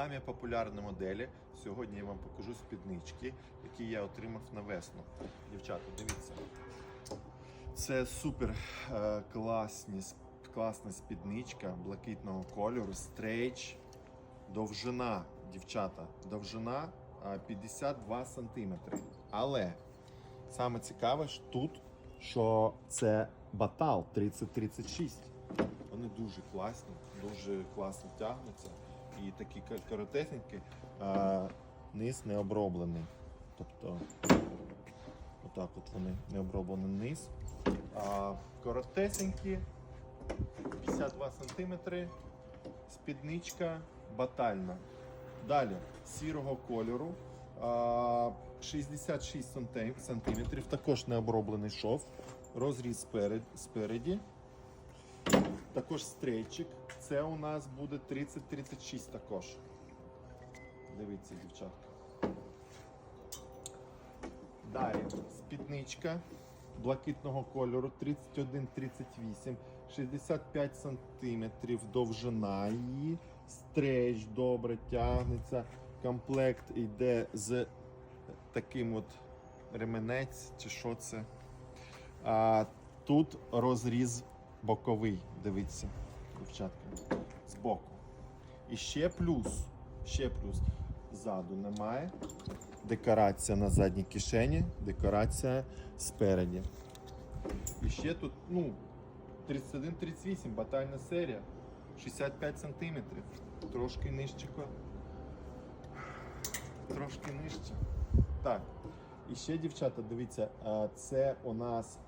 самі популярні моделі. Сьогодні я вам покажу спіднички, які я отримав на весну. Дівчата, дивіться. Це супер е, класні, класна спідничка блакитного кольору, стрейч, довжина, дівчата, довжина е, 52 см. Але саме цікаве ж тут, що це батал 3036. Вони дуже класні, дуже класно тягнуться. І такі коротесенькі, а низ не оброблений. Тобто, отак от вони не оброблений низ. А, коротесенькі, 52 см, спідничка батальна. Далі сірого кольору. 66 см, також не оброблений шов, розріз спереді. Також стрейчик. Це у нас буде 30-36 також. Дивіться, дівчатка. Далі спідничка блакитного кольору 31-38, 65 см довжина її. Стрейч добре тягнеться. Комплект йде з таким от ременець, чи що це. А, тут розріз боковий, дивіться, дівчатка, збоку. І ще плюс, ще плюс. Ззаду немає. Декорація на задній кишені, декорація спереді. І ще тут, ну, 31-38, батальна серія, 65 см. Трошки нижче. Трошки нижче. Так. І ще, дівчата, дивіться, це у нас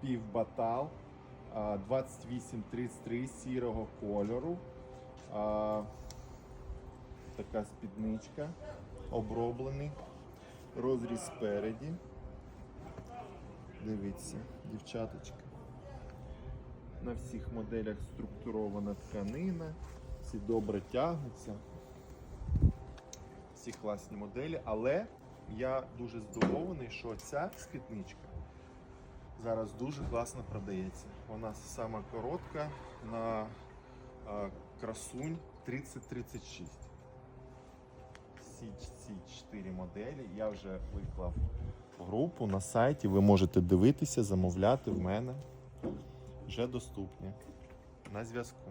півбатал а, 28-33 сірого кольору. Така спідничка, оброблений, розріз спереді. Дивіться, дівчаточка. На всіх моделях структурована тканина, всі добре тягнуться. Всі класні моделі, але я дуже здивований, що ця спідничка зараз дуже класно продається. Вона сама коротка на а, красунь 3036. Всі ці чотири моделі я вже виклав групу на сайті. Ви можете дивитися, замовляти в мене. Вже доступні. На зв'язку.